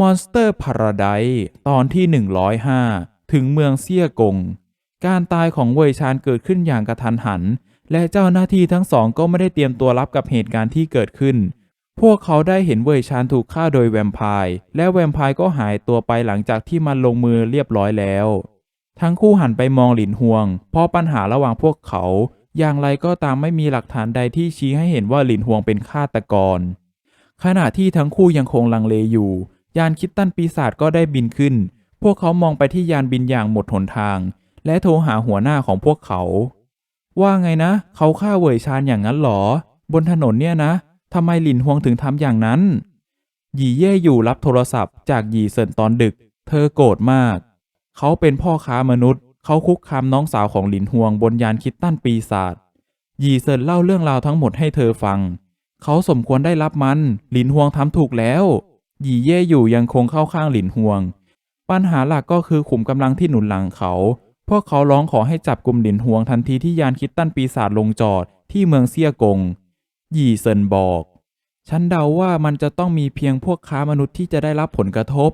Monster Paradise ตอนที่ 105 ถึงเมืองเซี่ยกง การตายของเวยชานเกิดขึ้นอย่างกระทันหัน และเจ้าหน้าที่ทั้งสองก็ไม่ได้เตรียมตัวรับกับเหตุการณ์ที่เกิดขึ้น พวกเขาได้เห็นเวยชานถูกฆ่าโดยแวมไพร์และแวมไพร์ก็หายตัวไปหลังจากที่มันลงมือเรียบร้อยแล้ว ทั้งคู่หันไปมองหลินฮวง เพราะปัญหาระหว่างพวกเขา อย่างไรก็ตามไม่มีหลักฐานใดที่ชี้ให้เห็นว่าหลินฮวงเป็นฆาตกร ขณะที่ทั้งคู่ยังคงลังเลอยู่ ยานคิดตันปีศาจก็ได้บินขึ้น พวกเขามองไปที่ยานบินอย่างหมดหนทาง และโทรหาหัวหน้าของพวกเขา ว่าไงนะ เขาฆ่าเวยชานอย่างนั้นหรอ บนถนนเนี่ยนะทำไมหลินฮวงถึงทำอย่างนั้น หยีเย่อยู่รับโทรศัพท์จากหยีเซินตอนดึก เธอโกรธมาก เขาเป็นพ่อค้ามนุษย์ เขาคุกคามน้องสาวของหลินฮวงบนยานคิดตันปีศาจหยีเซินเล่าเรื่องราวทั้งหมดให้เธอฟัง เขาสมควรได้รับมัน หลินฮวงทำถูกแล้ว หยีเย่อยู่ยังคงเข้าข้างหลินฮวง ปัญหาหลักก็คือขุมกำลังที่หนุนหลังเขา พวกเขาร้องขอให้จับกลุ่มหลินฮวงทันทีที่ยานคิดตันปีศาจลงจอดที่เมืองเซี่ยกง หยีเซินบอก ฉันเดาว่ามันจะต้องมีเพียงพวกค้ามนุษย์ที่จะได้รับผลกระทบ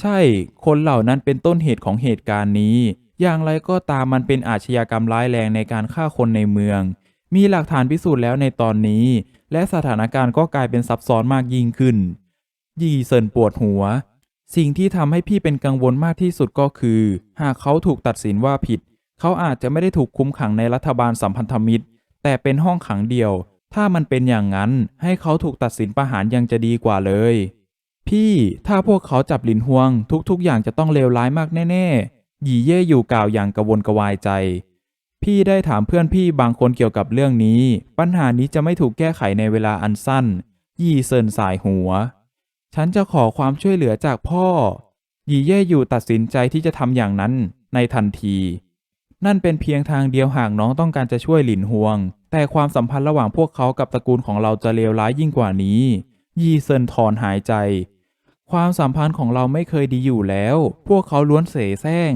ใช่ คนเหล่านั้นเป็นต้นเหตุของเหตุการณ์นี้ อย่างไรก็ตามมันเป็นอาชญากรรมร้ายแรงในการฆ่าคนในเมือง มีหลักฐานพิสูจน์แล้วในตอนนี้ และสถานการณ์ก็กลายเป็นซับซ้อนมากยิ่งขึ้น ยี่เซินปวดหัว สิ่งที่ทำให้พี่เป็นกังวลมากที่สุดก็คือ หากเขาถูกตัดสินว่าผิด เขาอาจจะไม่ได้ถูกคุมขังในรัฐบาลสัมพันธมิตร แต่เป็นห้องขังเดียว ถ้ามันเป็นอย่างนั้น ให้เขาถูกตัดสินประหารยังจะดีกว่าเลย พี่ถ้าพวกเขาจับหลินฮวง ทุกๆ อย่างจะต้องเลวร้ายมากแน่ๆหยีเย่อยู่กล่าวอย่างกระวนกระวายใจ พี่ได้ถามเพื่อนพี่บางคนเกี่ยวกับเรื่องนี้ ปัญหานี้จะไม่ถูกแก้ไขในเวลาอันสั้น ยี่เซินสายหัว ฉันจะขอความช่วยเหลือจากพ่อหยีเย่อยู่ตัดสินใจที่จะทำอย่างนั้นในทันที นั่นเป็นเพียงทางเดียวหากน้องต้องการจะช่วยหลินฮวง แต่ความสัมพันธ์ระหว่างพวกเขากับตระกูลของเราจะเลวร้ายยิ่งกว่านี้ ยี่เซินถอนหายใจ ความสัมพันธ์ของเราไม่เคยดีอยู่แล้ว พวกเขาล้วนเสแสร้ง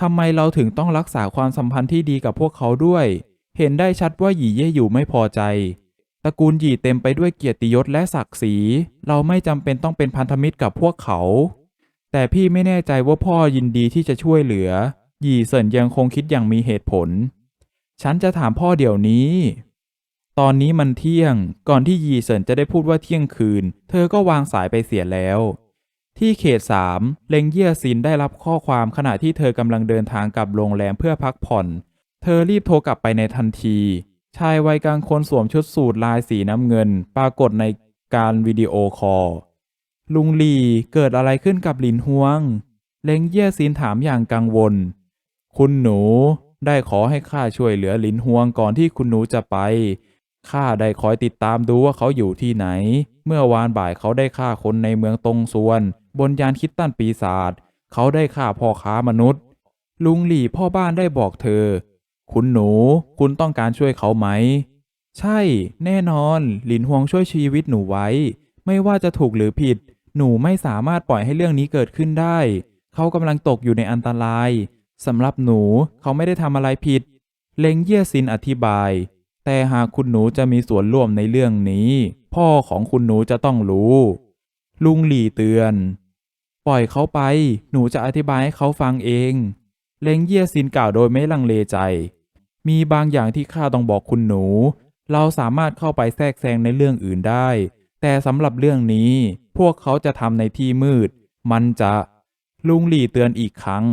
ทำไมเราถึงต้องรักษาความสัมพันธ์ที่ดีกับพวกเขาด้วย เห็นได้ชัดว่าหยีเย่อยู่ไม่พอใจ ตระกูลหยีเต็มไปด้วยเกียรติยศและศักดิ์ศรี เราไม่จำเป็นต้องเป็นพันธมิตรกับพวกเขา แต่พี่ไม่แน่ใจว่าพ่อยินดีที่จะช่วยเหลือ หยีเซินยังคงคิดอย่างมีเหตุผล ฉันจะถามพ่อเดี๋ยวนี้ ตอนนี้มันเที่ยง ก่อนที่ยีเซินจะได้พูดว่าเที่ยงคืน เธอก็วางสายไปเสียแล้ว ที่เขตสามเลงเยี่ยซินได้รับข้อความขณะที่เธอกำลังเดินทางกลับโรงแรมเพื่อพักผ่อน เธอรีบโทรกลับไปในทันที ชายวัยกลางคนสวมชุดสูทลายสีน้ำเงิน ปรากฏในการวิดีโอคอล ลุงหลีเกิดอะไรขึ้นกับหลินฮวง เลงเย่ยซินถามอย่างกังวล คุณหนูได้ขอให้ข้าช่วยเหลือหลินฮวงก่อนที่คุณหนูจะไป ข้าได้คอยติดตามดูว่าเขาอยู่ที่ไหน เมื่อวานบ่ายเขาได้ฆ่าคนในเมืองตงส่วน บนยานคิดตันปีศาจ เขาได้ฆ่าพ่อค้ามนุษย์ ลุงหลี่พ่อบ้านได้บอกเธอ คุณหนู คุณต้องการช่วยเขาไหม ใช่ แน่นอน หลินฮวงช่วยชีวิตหนูไว้ ไม่ว่าจะถูกหรือผิด หนูไม่สามารถปล่อยให้เรื่องนี้เกิดขึ้นได้ เขากำลังตกอยู่ในอันตรายสำหรับหนูเขาไม่ได้ทำอะไรผิด เลงเยี่ยซินอธิบาย แต่หากคุณหนูจะมีส่วนร่วมในเรื่องนี้ พ่อของคุณหนูจะต้องรู้ ลุงหลี่เตือน ปล่อยเขาไป หนูจะอธิบายให้เขาฟังเอง เลงเยี่ยซินกล่าวโดยไม่ลังเลใจ มีบางอย่างที่ข้าต้องบอกคุณหนู เราสามารถเข้าไปแทรกแซงในเรื่องอื่นได้ แต่สำหรับเรื่องนี้ พวกเขาจะทำในที่มืด มันจะ ลุงหลี่เตือนอีกครั้ง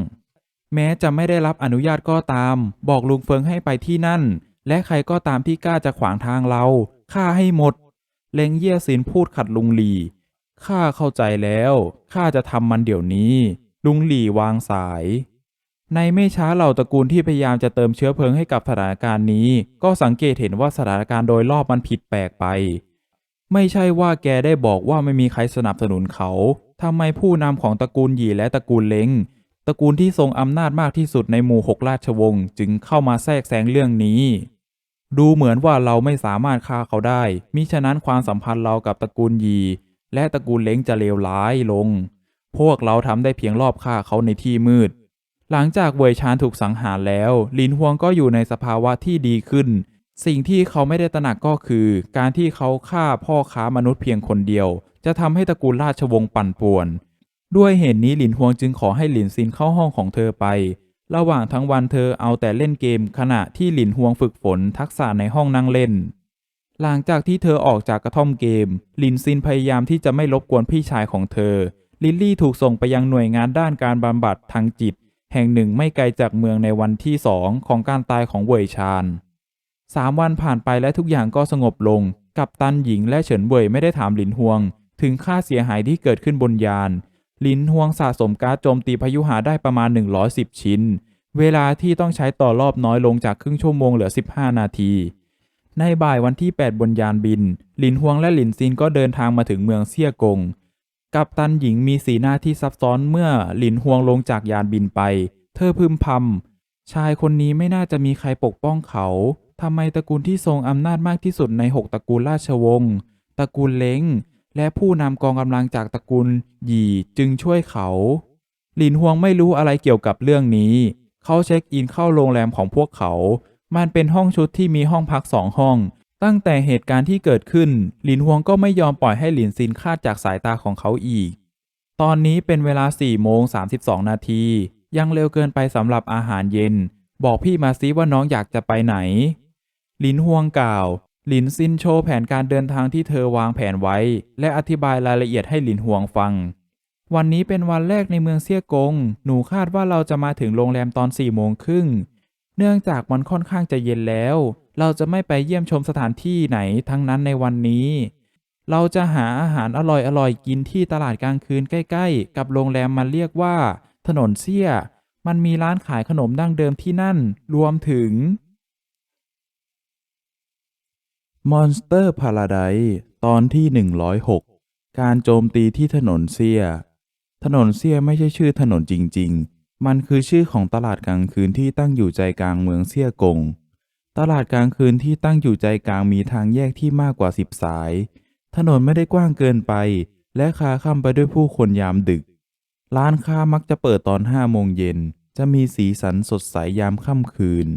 แม้จะไม่ได้รับอนุญาตก็ตาม บอกลุงเฟิงให้ไปที่นั่น และใครก็ตามที่กล้าจะขวางทางเราฆ่าให้หมด เลงเยี่ยซินพูดขัดลุงหลี่ข้าเข้าใจแล้วข้าจะทำมันเดี๋ยวนี้ ลุงหลี่วางสาย ในไม่ช้าเหล่าตระกูลที่พยายามจะเติมเชื้อเพลิงให้กับสถานการณ์นี้ ก็สังเกตเห็นว่าสถานการณ์โดยรอบมันผิดแปลกไป ไม่ใช่ว่าแกได้บอกว่าไม่มีใครสนับสนุนเขาทำไมผู้นำของตระกูลหยีและตระกูลเล้งตระกูลที่ทรงอำนาจมากที่สุดในหมู่หกราชวงศ์จึงเข้ามาแทรกแซงเรื่องนี้ ดูเหมือนว่าเราไม่สามารถฆ่าเขาได้ มิฉะนั้นความสัมพันธ์เรากับตระกูลหยีและตระกูลเล้งจะเลวร้ายลง พวกเราทำได้เพียงรอบฆ่าเขาในที่มืด หลังจากเวยชานถูกสังหารแล้ว ลินฮวงก็อยู่ในสภาวะที่ดีขึ้น สิ่งที่เขาไม่ได้ตระหนักก็คือ การที่เขาฆ่าพ่อค้ามนุษย์เพียงคนเดียว จะทำให้ตระกูลราชวงศ์ปั่นป่วน ด้วยเหตุนี้หลินฮวงจึงขอให้หลินซินเข้าห้องของเธอไป ระหว่างทั้งวันเธอเอาแต่เล่นเกม ขณะที่หลินฮวงฝึกฝนทักษะในห้องนั่งเล่น หลังจากที่เธอออกจากกระท่อมเกม ลินซินพยายามที่จะไม่รบกวนพี่ชายของเธอ ลิลลี่ถูกส่งไปยังหน่วยงานด้านการบำบัดทางจิต แห่งหนึ่งไม่ไกลจากเมืองในวันที่สองของการตายของเว่ยชานสามวันผ่านไปและทุกอย่างก็สงบลง กับตันหญิงและเฉินเว่ยไม่ได้ถามหลินฮวง ถึงค่าเสียหายที่เกิดขึ้นบนยาน หลินฮวงสะสมการโจมตีพายุหาได้ประมาณ 110 ชิ้น เวลาที่ต้องใช้ต่อรอบน้อยลงจากครึ่งชั่วโมงเหลือ 15 นาที ในบ่ายวันที่ 8 บนยานบิน หลินฮวงและหลินซินก็เดินทางมาถึงเมืองเซี่ยกง กัปตันหญิงมีสีหน้าที่ซับซ้อนเมื่อหลินฮวงลงจากยานบินไป เธอพึมพำชายคนนี้ไม่น่าจะมีใครปกป้องเขาทำไมตระกูลที่ทรงอำนาจมากที่สุดในหกตระกูลราชวงศ์ตระกูลเล้ง และผู้นำกองกำลังจากตระกูลหยี่จึงช่วยเขา หลินฮวงไม่รู้อะไรเกี่ยวกับเรื่องนี้ เขาเช็คอินเข้าโรงแรมของพวกเขา มันเป็นห้องชุดที่มีห้องพักสองห้อง ตั้งแต่เหตุการณ์ที่เกิดขึ้น หลินฮวงก็ไม่ยอมปล่อยให้หลินซินคาดจากสายตาของเขาอีก ตอนนี้เป็นเวลา4โมง32 นาที ยังเร็วเกินไปสำหรับอาหารเย็น บอกพี่มาซิว่าน้องอยากจะไปไหน หลินฮวงกล่าว หลินซินโชว์แผนการเดินทางที่เธอวางแผนไว้ และอธิบายรายละเอียดให้หลินฮวงฟัง วันนี้เป็นวันแรกในเมืองเซี่ยกง หนูคาดว่าเราจะมาถึงโรงแรมตอน4โมงครึ่ง เนื่องจากมันค่อนข้างจะเย็นแล้ว เราจะไม่ไปเยี่ยมชมสถานที่ไหนทั้งนั้นในวันนี้ เราจะหาอาหารอร่อยๆกินที่ตลาดกลางคืนใกล้ๆ กับโรงแรมมันเรียกว่า ถนนเซี่ยมันมีร้านขายขนมดั้งเดิมที่นั่น รวมถึง Monster Paradise ตอนที่ 106 การโจมตีที่ถนนเซียถนนเซียไม่ใช่ชื่อถนนจริง ๆ มันคือชื่อของตลาดกลางคืนที่ตั้งอยู่ใจกลางเมืองเซี่ยกง ตลาดกลางคืนที่ตั้งอยู่ใจกลางมีทางแยกที่มากกว่า10สาย ถนนไม่ได้กว้างเกินไป และคาค่ำไปด้วยผู้คนยามดึก ร้านค้ามักจะเปิดตอน5โมงเย็น จะมีสีสันสดใสยามค่ำคืน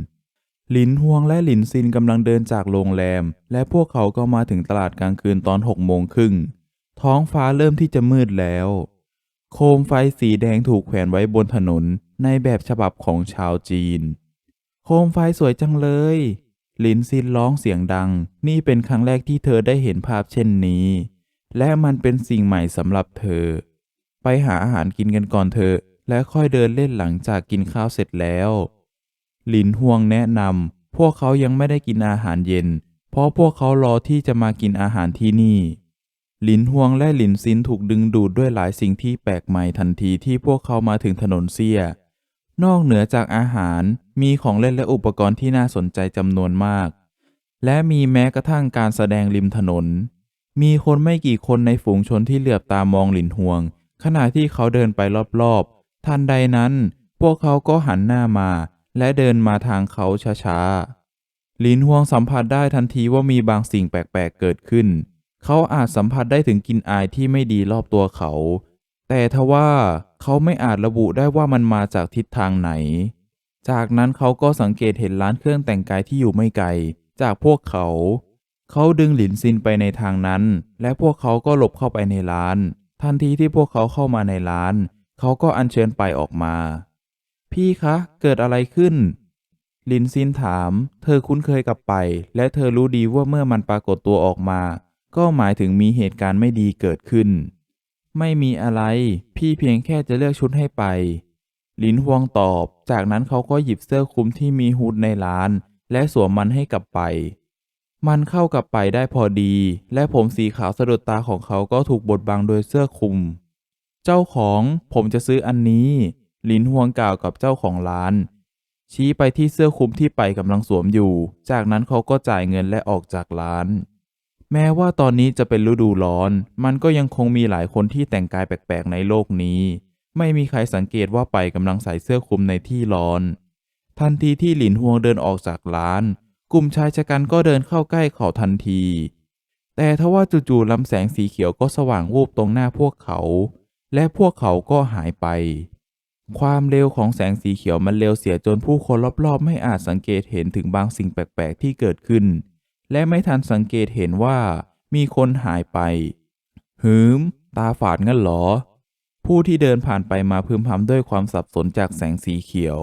หลินฮวงและหลินซินกำลังเดินจากโรงแรม และพวกเขาก็มาถึงตลาดกลางคืนตอน6โมงครึ่ง ท้องฟ้าเริ่มที่จะมืดแล้ว โคมไฟสีแดงถูกแขวนไว้บนถนนในแบบฉบับของชาวจีน โคมไฟสวยจังเลย ลินซินร้องเสียงดัง นี่เป็นครั้งแรกที่เธอได้เห็นภาพเช่นนี้ และมันเป็นสิ่งใหม่สำหรับเธอ ไปหาอาหารกินกันก่อนเถอะ และค่อยเดินเล่นหลังจากกินข้าวเสร็จแล้วลินฮวงแนะนำพวกเขายังไม่ได้กินอาหารเย็น เพราะพวกเขารอที่จะมากินอาหารที่นี่ หลินฮวงและหลินซินถูกดึงดูดด้วยหลายสิ่งที่แปลกใหม่ทันทีที่พวกเขามาถึงถนนเซีย นอกเหนือจากอาหาร มีของเล่นและอุปกรณ์ที่น่าสนใจจำนวนมาก และมีแม้กระทั่งการแสดงริมถนน มีคนไม่กี่คนในฝูงชนที่เหลือบตามองหลินฮวง ขณะที่เขาเดินไปรอบๆ ทันใดนั้น พวกเขาก็หันหน้ามา และเดินมาทางเขาช้าๆ หลินฮวงสัมผัสได้ทันทีว่ามีบางสิ่งแปลกๆ เกิดขึ้น เขาอาจสัมผัสได้ถึงกลิ่นอายที่ไม่ดีรอบตัวเขา แต่ทว่าเขาไม่อาจระบุได้ว่ามันมาจากทิศทางไหน จากนั้นเขาก็สังเกตเห็นร้านเครื่องแต่งกายที่อยู่ไม่ไกล จากพวกเขา เขาดึงหลินซินไปในทางนั้น และพวกเขาก็หลบเข้าไปในร้าน ทันทีที่พวกเขาเข้ามาในร้าน เขาก็อัญเชิญไปออกมา พี่คะ เกิดอะไรขึ้นลินซินถาม เธอคุ้นเคยกับไป และเธอรู้ดีว่าเมื่อมันปรากฏตัวออกมา ก็หมายถึงมีเหตุการณ์ไม่ดีเกิดขึ้น ไม่มีอะไร พี่เพียงแค่จะเลือกชุดให้ไป ลินฮวงตอบ จากนั้นเขาก็หยิบเสื้อคลุมที่มีฮูดในร้าน และสวมมันให้กับไป มันเข้ากับไปได้พอดี และผมสีขาวสะดุดตาของเขาก็ถูกบดบังโดยเสื้อคลุม เจ้าของผมจะซื้ออันนี้ ลินฮวงกล่าวกับเจ้าของร้านชี้ไปที่เสื้อคลุมที่ไปกำลังสวมอยู่ จากนั้นเขาก็จ่ายเงินและออกจากร้าน แม้ว่าตอนนี้จะเป็นฤดูร้อน มันก็ยังคงมีหลายคนที่แต่งกายแปลกๆในโลกนี้ ไม่มีใครสังเกตว่าไปกำลังใส่เสื้อคลุมในที่ร้อน ทันทีที่หลินฮวงเดินออกจากร้าน กลุ่มชายชะกันก็เดินเข้าใกล้เขาทันที แต่ทว่าจู่ๆลำแสงสีเขียวก็สว่างวูบตรงหน้าพวกเขา และพวกเขาก็หายไป ความเร็วของแสงสีเขียวมันเร็วเสียจนผู้คนรอบๆ ไม่อาจสังเกตเห็นถึงบางสิ่งแปลกๆที่เกิดขึ้น และไม่ทันสังเกตเห็นว่ามีคนหายไป หืม ตาฝาดงั้นเหรอ ผู้ที่เดินผ่านไปมาพึมพำด้วยความสับสนจากแสงสีเขียว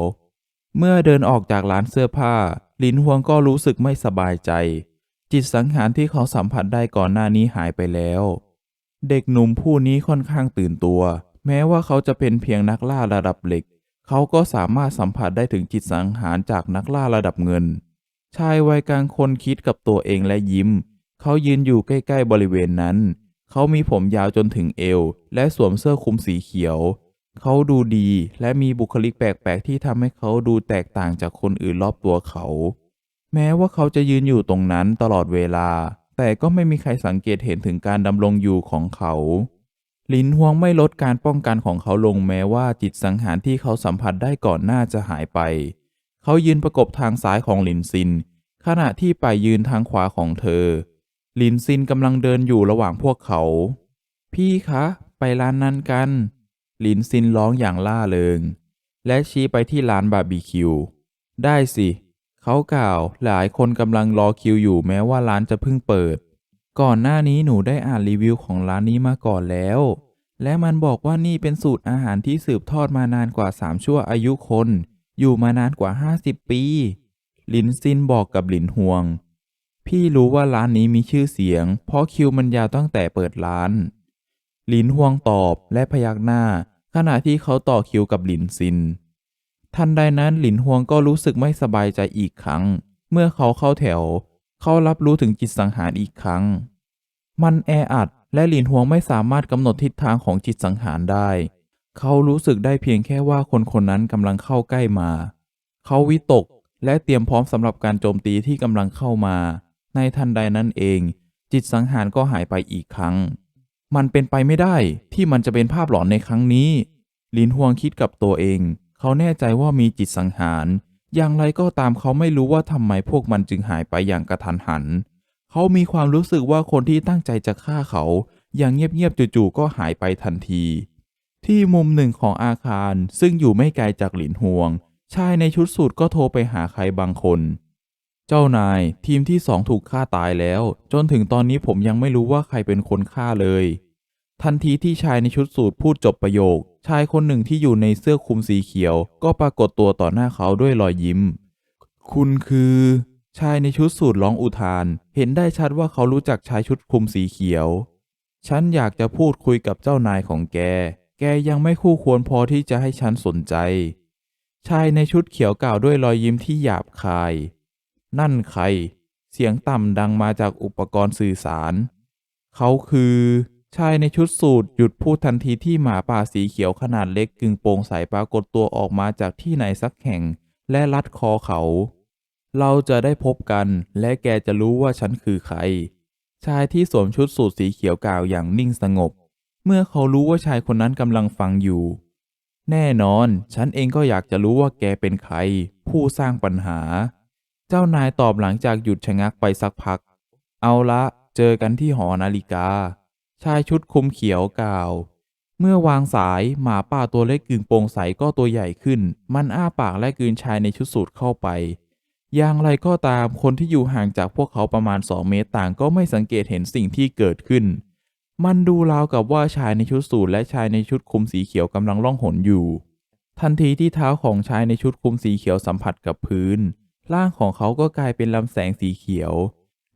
เมื่อเดินออกจากร้านเสื้อผ้า ลินฮวงก็รู้สึกไม่สบายใจ จิตสังหารที่เขาสัมผัสได้ก่อนหน้านี้หายไปแล้ว เด็กหนุ่มผู้นี้ค่อนข้างตื่นตัว แม้ว่าเขาจะเป็นเพียงนักล่าระดับเหล็ก เขาก็สามารถสัมผัสได้ถึงจิตสังหารจากนักล่าระดับเงิน ชายวัยกลางคนคิดกับตัวเองและยิ้ม เขายืนอยู่ใกล้ๆบริเวณนั้น เขามีผมยาวจนถึงเอว และสวมเสื้อคลุมสีเขียว เขาดูดีและมีบุคลิกแปลกๆ ที่ทำให้เขาดูแตกต่างจากคนอื่นรอบตัวเขา แม้ว่าเขาจะยืนอยู่ตรงนั้นตลอดเวลา แต่ก็ไม่มีใครสังเกตเห็นถึงการดำรงอยู่ของเขาลินฮวงไม่ลดการป้องกันของเขาลงแม้ว่าจิตสังหารที่เขาสัมผัสได้ก่อนหน้าจะหายไป เขายืนประกบทางซ้ายของหลินซิน ขณะที่ไปยืนทางขวาของเธอ หลินซินกำลังเดินอยู่ระหว่างพวกเขา พี่คะ ไปร้านนั้นกัน หลินซินร้องอย่างล่าเริง และชี้ไปที่ร้านบาร์บีคิว ได้สิ เขากล่าวหลายคนกำลังรอคิวอยู่แม้ว่าร้านจะเพิ่งเปิด ก่อนหน้านี้หนูได้อ่านรีวิวของร้านนี้มาก่อนแล้วและมันบอกว่านี่เป็นสูตรอาหารที่สืบทอดมานานกว่า3ชั่วอายุคน อยู่มานานกว่า 50 ปี หลินซินบอกกับหลินฮวง พี่รู้ว่าร้านนี้มีชื่อเสียง เพราะคิวมันยาวตั้งแต่เปิดร้าน หลินฮวงตอบและพยักหน้า ขณะที่เขาต่อคิวกับหลินซิน ทันใดนั้นหลินฮวงก็รู้สึกไม่สบายใจอีกครั้ง เมื่อเขาเข้าแถว เขารับรู้ถึงจิตสังหารอีกครั้ง มันแออัดและหลินฮวงไม่สามารถกำหนดทิศทางของจิตสังหารได้ เขารู้สึกได้เพียงแค่ว่าคนคนนั้นกำลังเข้าใกล้มา เขาวิตกและเตรียมพร้อมสำหรับการโจมตีที่กำลังเข้ามา ในทันใดนั้นเอง จิตสังหารก็หายไปอีกครั้ง มันเป็นไปไม่ได้ที่มันจะเป็นภาพหลอนในครั้งนี้ลินฮวงคิดกับตัวเอง เขาแน่ใจว่ามีจิตสังหาร อย่างไรก็ตามเขาไม่รู้ว่าทำไมพวกมันจึงหายไปอย่างกระทันหัน เขามีความรู้สึกว่าคนที่ตั้งใจจะฆ่าเขา อย่างเงียบๆจู่ๆก็หายไปทันที ที่มุมหนึ่งของอาคารซึ่งอยู่ไม่ไกลจากหลินฮวง ชายในชุดสูทก็โทรไปหาใครบางคน เจ้านายทีมที่สองถูกฆ่าตายแล้ว จนถึงตอนนี้ผมยังไม่รู้ว่าใครเป็นคนฆ่าเลย ทันทีที่ชายในชุดสูทพูดจบประโยค ชายคนหนึ่งที่อยู่ในเสื้อคลุมสีเขียว ก็ปรากฏตัวต่อหน้าเขาด้วยรอยยิ้ม คุณคือ ชายในชุดสูทร้องอุทาน เห็นได้ชัดว่าเขารู้จักชายชุดคลุมสีเขียว ฉันอยากจะพูดคุยกับเจ้านายของแก แกยังไม่คู่ควรพอที่จะให้ฉันสนใจ ชายในชุดเขียวกล่าวด้วยรอยยิ้มที่หยาบคาย นั่นใคร เสียงต่ำดังมาจากอุปกรณ์สื่อสาร เขาคือ ชายในชุดสูทหยุดพูดทันทีที่หมาป่าสีเขียวขนาดเล็กกึ่งโปร่งใสปรากฏตัวออกมาจากที่ไหนสักแห่ง และลัดคอเขา เราจะได้พบกันและแกจะรู้ว่าฉันคือใคร ชายที่สวมชุดสูทสีเขียวกล่าวอย่างนิ่งสงบ เมื่อเขารู้ว่าชายคนนั้นกำลังฟังอยู่ แน่นอน ฉันเองก็อยากจะรู้ว่าแกเป็นใคร ผู้สร้างปัญหา เจ้านายตอบหลังจากหยุดชะงักไปสักพัก เอาละเจอกันที่หอนาฬิกา ชายชุดคุมเขียวกล่าว เมื่อวางสายหมาป่าตัวเล็กกึ่งโปร่งใสก็ตัวใหญ่ขึ้น มันอ้าปากและกลืนชายในชุดสูทเข้าไปอย่างไรก็ตามคนที่อยู่ห่างจากพวกเขาประมาณ 2 เมตรต่างก็ไม่สังเกตเห็นสิ่งที่เกิดขึ้น มันดูราวกับว่าชายในชุดสูทและชายในชุดคลุมสีเขียวกำลังล่องหนอยู่ ทันทีที่เท้าของชายในชุดคลุมสีเขียวสัมผัสกับพื้น ร่างของเขาก็กลายเป็นลำแสงสีเขียว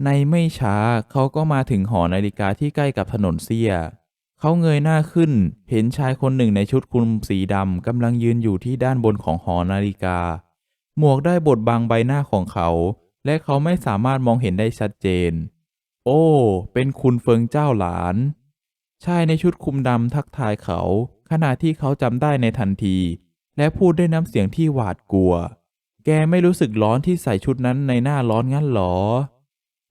ในไม่ช้าเขาก็มาถึงหอนาฬิกาที่ใกล้กับถนนเสียเขาเงยหน้าขึ้น เห็นชายคนหนึ่งในชุดคลุมสีดำกำลังยืนอยู่ที่ด้านบนของหอนาฬิกา หมวกได้บดบังใบหน้าของเขา และเขาไม่สามารถมองเห็นได้ชัดเจน โอ้ เป็นคุณเฟิงเจ้าหลาน ชายในชุดคลุมดำทักทายเขา ขณะที่เขาจำได้ในทันที และพูดด้วยน้ำเสียงที่หวาดกลัว แกไม่รู้สึกร้อนที่ใส่ชุดนั้นในหน้าร้อนงั้นหรอ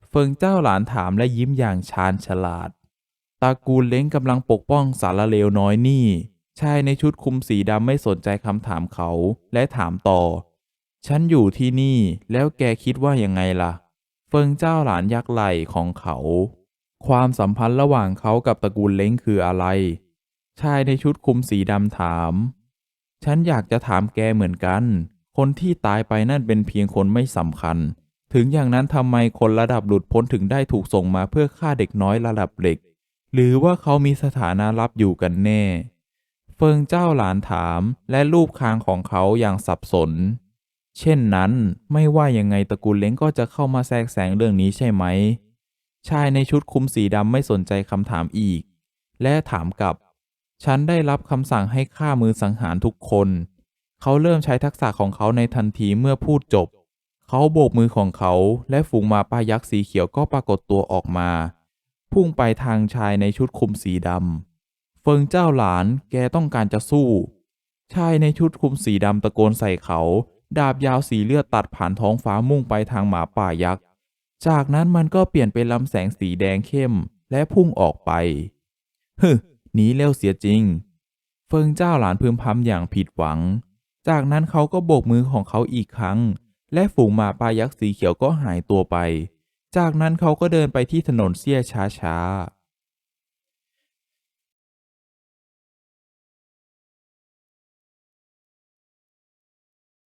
เฟิงเจ้าหลานถามและยิ้มอย่างชาญฉลาดตระกูลเล้งกำลังปกป้องสารเลวน้อยนี่ ชายในชุดคลุมสีดำไม่สนใจคำถามเขา และถามต่อ ฉันอยู่ที่นี่ แล้วแกคิดว่ายังไงล่ะ เฟิงเจ้าหลานยักษ์ไหลของเขา ความสัมพันธ์ระหว่างเขากับตระกูลเล้งคืออะไร ชายในชุดคลุมสีดำถาม ฉันอยากจะถามแกเหมือนกัน คนที่ตายไปนั่นเป็นเพียงคนไม่สำคัญ ถึงอย่างนั้นทำไมคนระดับหลุดพ้นถึงได้ถูกส่งมาเพื่อฆ่าเด็กน้อยระดับเหล็ก หรือว่าเขามีสถานะลับอยู่กันแน่ เฟิงเจ้าหลานถามและรูปคางของเขาอย่างสับสน เช่นนั้นไม่ว่ายังไงตระกูลเล้งก็จะเข้ามาแทรกแซงเรื่องนี้ใช่ไหม ชายในชุดคลุมสีดำไม่สนใจคำถามอีก และถามกลับ ฉันได้รับคำสั่งให้ฆ่ามือสังหารทุกคน เขาเริ่มใช้ทักษะของเขาในทันทีเมื่อพูดจบ เขาโบกมือของเขาและฝูงหมาป่ายักษ์สีเขียวก็ปรากฏตัวออกมา พุ่งไปทางชายในชุดคลุมสีดำ เฟิงเจ้าหลานแกต้องการจะสู้ ชายในชุดคลุมสีดำตะโกนใส่เขา ดาบยาวสีเลือดตัดผ่านท้องฟ้ามุ่งไปทางหมาป่ายักษ์ จากนั้นมันก็เปลี่ยนเป็นลำแสงสีแดงเข้มและพุ่งออกไปฮึหนีเร็วเสียจริง เฟิงเจ้าหลานพึมพำอย่างผิดหวัง จากนั้นเขาก็โบกมือของเขาอีกครั้ง และฝูงหมาป่ายักษ์สีเขียวก็หายตัวไป จากนั้นเขาก็เดินไปที่ถนนเสี้ยช้าๆ